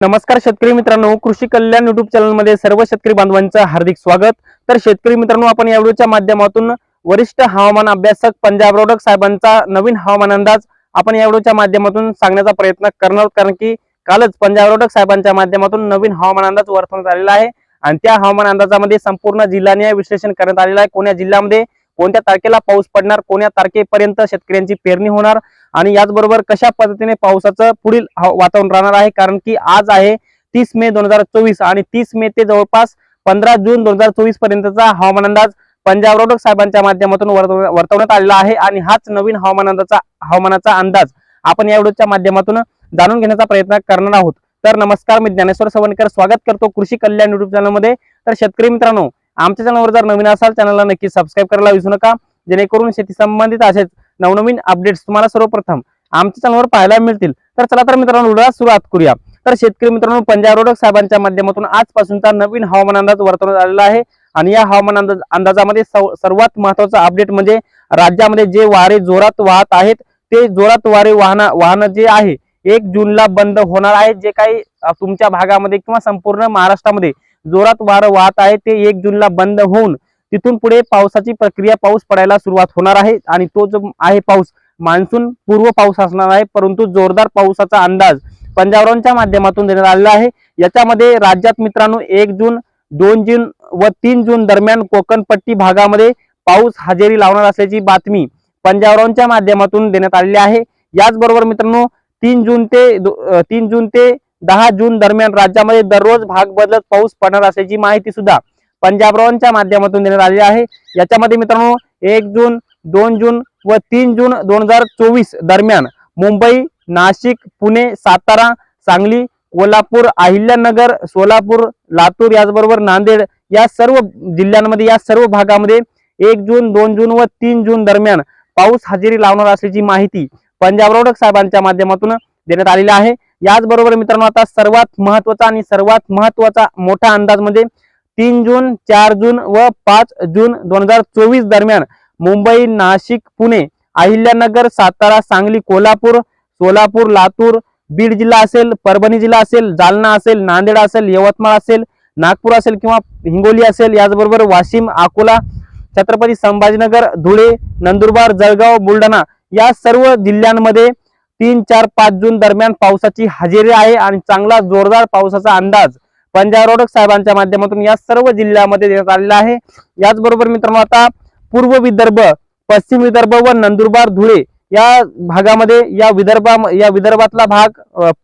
नमस्कार शेतकरी मित्रांनो कृषी कल्याण युट्यूब चॅनलमध्ये सर्व शेतकरी बांधवांचं हार्दिक स्वागत. तर शेतकरी मित्रांनो आपण या व्हिडिओच्या माध्यमातून वरिष्ठ हवामान अभ्यासक पंजाब रोडक साहेबांचा नवीन हवामान अंदाज आपण या व्हिडिओच्या माध्यमातून सांगण्याचा प्रयत्न करणार आहोत. कारण की कालच पंजाब रोडक साहेबांच्या माध्यमातून नवीन हवामान अंदाज वर्तवण्यात आलेला आहे. आणि त्या हवामान अंदाजामध्ये संपूर्ण जिल्ह्याने विश्लेषण करण्यात आलेलं आहे. कोण्या जिल्ह्यामध्ये? कोणत्या तारखेला पाऊस पडणार कोण्या तारखेपर्यंत शेतकऱ्यांची पेरणी होणार आणि याचबरोबर कशा पद्धतीने पावसाचं पुढील वातावरण राहणार आहे? कारण की आज आहे तीस मे दोन हजार चोवीस आणि तीस मे ते जवळपास पंधरा जून दोन हजार चोवीस पर्यंतचा हवामान अंदाज पंजाब रोडक साहेबांच्या माध्यमातून वर्तव- वर्तवण्यात आलेला आहे आणि हाच नवीन हवामान अंदाजा हवामानाचा अंदाज आपण या व्हिडिओच्या माध्यमातून जाणून घेण्याचा प्रयत्न करणार आहोत. तर नमस्कार मी ज्ञानेश्वर सवणकर स्वागत करतो कृषी कल्याण युट्यूब चॅनलमध्ये तर शेतकरी मित्रांनो आमच्या चॅनलवर जर नवीन असाल चॅनलला नक्की सबस्क्राईब करायला विसरू नका. जेणेकरून शेती संबंधित असेच नवनवीन अपडेट्स तुम्हाला सर्वप्रथम आमच्या चॅनलवर पाहायला मिळतील. तर चला तर मित्रांनो व्हिडिओला सुरुवात करूया. तर शेतकरी मित्रांनो पंजाब रोडक साहेबांच्या माध्यमातून आजपासूनचा नवीन हवामान अंदाज वर्तवण्यात आलेला आहे. आणि या हवामान अंदाज अंदाजामध्ये सर्वात महत्त्वाचा अपडेट म्हणजे राज्यामध्ये जे वारे जोरात वाहत आहेत ते जोरात वारे वाहन वाहन जे आहे एक जूनला बंद होणार आहे. जे काही तुमच्या भागामध्ये किंवा संपूर्ण महाराष्ट्रामध्ये जोरात वारं वाहत आहे ते एक जूनला बंद होऊन तिथून पुढे पावसाची प्रक्रिया पाऊस पडायला सुरुवात होणार आहे आणि तो जो आहे पाऊस मान्सून पूर्व पाऊस असणार आहे परंतु जोरदार पावसाचा अंदाज पंजाबरावांच्या माध्यमातून देण्यात आलेला आहे. याच्यामध्ये राज्यात मित्रांनो एक जून दोन जून व तीन जून दरम्यान कोकणपट्टी भागामध्ये पाऊस हजेरी लावणार असल्याची बातमी पंजाबरावांच्या माध्यमातून देण्यात आलेली आहे. याचबरोबर मित्रांनो तीन जून ते दो- तीन जून ते दहा जून दरम्यान राज्यामध्ये दररोज भाग बदलत पाऊस पडणार असल्याची माहिती सुद्धा पंजाबरावांच्या माध्यमातून देण्यात आलेली आहे. याच्यामध्ये मित्रांनो एक जून दोन जून व तीन जून दोन हजार चोवीस दरम्यान मुंबई नाशिक पुणे सातारा सांगली कोल्हापूर अहिल्यानगर सोलापूर लातूर याचबरोबर नांदेड या सर्व जिल्ह्यांमध्ये या सर्व भागामध्ये एक जून दोन जून व तीन जून दरम्यान पाऊस हजेरी लावणार असल्याची माहिती पंजाब रोडक साहेबांच्या माध्यमातून देण्यात आलेली आहे. याचबरोबर मित्रांनो आता सर्वात महत्त्वाचा आणि सर्वात महत्त्वाचा मोठा अंदाज म्हणजे तीन जून चार जून व पाच जून दोन हजार चोवीस दरम्यान मुंबई नाशिक पुणे अहिल्यानगर सातारा सांगली कोल्हापूर सोलापूर लातूर बीड जिल्हा असेल परभणी जिल्हा असेल जालना असेल नांदेड असेल यवतमाळ असेल नागपूर असेल किंवा हिंगोली असेल याचबरोबर वाशिम अकोला छत्रपती संभाजीनगर धुळे नंदुरबार जळगाव बुलढाणा या सर्व जिल्ह्यांमध्ये तीन चार पाच जून दरम्यान पावसाची हजेरी आहे आणि चांगला जोरदार पावसाचा अंदाज पंजाब रोडक साहेबांच्या माध्यमातून या सर्व जिल्ह्यामध्ये देण्यात आलेला आहे. याचबरोबर मित्रांनो आता पूर्व विदर्भ पश्चिम विदर्भ व नंदुरबार धुळे या भागामध्ये या विदर्भा या विदर्भातला भाग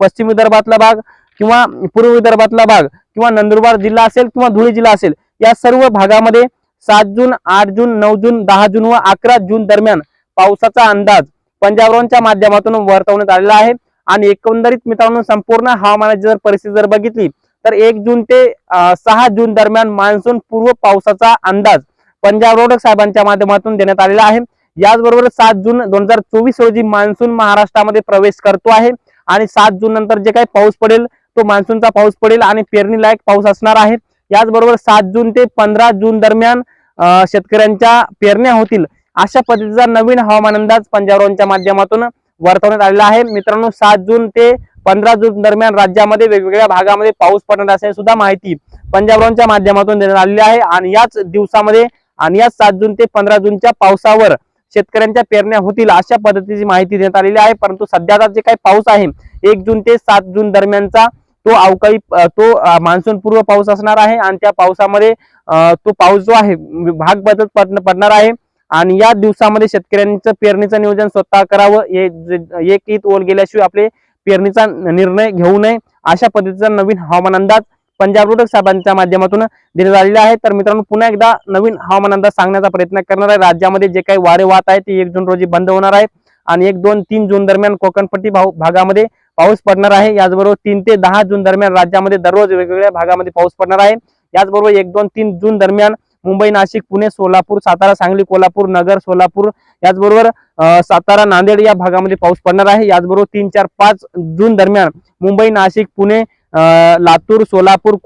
पश्चिम विदर्भातला भाग किंवा पूर्व विदर्भातला भाग किंवा नंदुरबार जिल्हा असेल किंवा धुळे जिल्हा असेल या सर्व भागामध्ये सात जून आठ जून नऊ जून दहा जून व अकरा जून दरम्यान पावसाचा अंदाज पंजाबरावांच्या माध्यमातून वर्तवण्यात आलेला आहे. आणि एकंदरीत मित्रांनो संपूर्ण हवामानाची जर परिस्थिती जर बघितली तर एक जून ते सहा जून दरम्यान मान्सून पूर्व पावसाचा अंदाज पंजाब रोडक साहेबांच्या माध्यमातून देण्यात आलेला आहे. याचबरोबर सात जून दोन हजार चोवीस रोजी मान्सून महाराष्ट्रामध्ये प्रवेश करतो आहे. आणि सात जून नंतर जे काही पाऊस पडेल तो मान्सूनचा पाऊस पडेल आणि पेरणी लायक पाऊस असणार आहे. याचबरोबर सात जून ते पंधरा जून दरम्यान शेतकऱ्यांच्या पेरण्या होतील. अशा पद्धतीचा नवीन हवामान अंदाज पंजाबरावांच्या माध्यमातून वर्तवण्यात आलेला आहे. मित्रांनो सात जून ते पंधरा जून दरम्यान राज्यामध्ये वेगवेगळ्या भागामध्ये पाऊस पडणार असल्याची सुद्धा माहिती पंजाबरावांच्या माध्यमातून देण्यात आलेली आहे. आणि याच दिवसामध्ये आणि याच सात जून ते पंधरा जूनच्या पावसावर शेतकऱ्यांच्या पेरण्या होतील अशा पद्धतीची माहिती देण्यात आलेली आहे. परंतु सध्याचा जे काही पाऊस आहे एक जून ते सात जून दरम्यानचा तो अवकाळी तो मान्सून पूर्व पाऊस असणार आहे. आणि त्या पावसामध्ये तो पाऊस जो आहे भाग बदलत पडणार आहे. आणि या दिवसामध्ये शेतकऱ्यांचं पेरणीचं नियोजन स्वतः करावं हे एक ईद ओल गेल्याशिवाय आपले पेरणीचा निर्णय घेऊ नये. अशा पद्धतीचा नवीन हवामान अंदाज पंजाब रोडक साहेबांच्या माध्यमातून देण्यात आलेला आहे. तर मित्रांनो पुन्हा एकदा नवीन हवामान अंदाज सांगण्याचा प्रयत्न करणार आहे. राज्यामध्ये जे काही वारे वाहत आहे ते एक जून रोजी बंद होणार आहे. आणि एक दोन तीन जून दरम्यान कोकणपट्टी भाऊ- भागामध्ये पाऊस पडणार आहे. याचबरोबर तीन ते दहा जून दरम्यान राज्यामध्ये दररोज वेगवेगळ्या भागामध्ये पाऊस पडणार आहे. याचबरोबर एक दोन तीन जून दरम्यान मुंबई नाशिक पुणे सोलापूर सातारा सांगली कोल्हापूर नगर सोलापूर. याचबरोबर सातारा नांदेड या भागामध्ये पाऊस पडणार आहे. याचबरोबर तीन चार पाच जून दरम्यान मुंबई नाशिक पुणे लातूर सोलापूर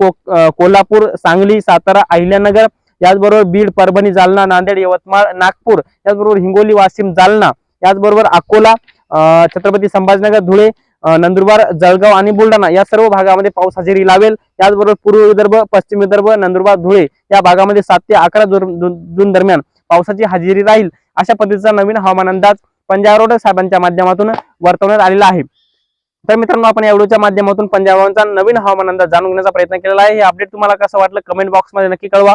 कोल्हापूर सांगली सातारा अहिल्यानगर याचबरोबर बीड परभणी जालना नांदेड यवतमाळ नागपूर याचबरोबर हिंगोली वाशिम जालना याचबरोबर अकोला छत्रपती संभाजीनगर धुळे नंदुरबार जळगाव आणि बुलढाणा या सर्व भागामध्ये पाऊस हजेरी लावेल. त्याचबरोबर पूर्व विदर्भ पश्चिम विदर्भ नंदुरबार धुळे या भागामध्ये सात ते अकरा जून जून दरम्यान पावसाची हजेरी राहील. अशा पद्धतीचा नवीन हवामान अंदाज पंजाब रोड साहेबांच्या माध्यमातून वर्तवण्यात आलेला आहे. तर मित्रांनो आपण या व्हिडिओच्या माध्यमातून पंजाबांचा नवीन हवामान अंदाज जाणून घेण्याचा प्रयत्न केलेला आहे. हे अपडेट तुम्हाला कसं वाटलं? कमेंट बॉक्समध्ये नक्की कळवा.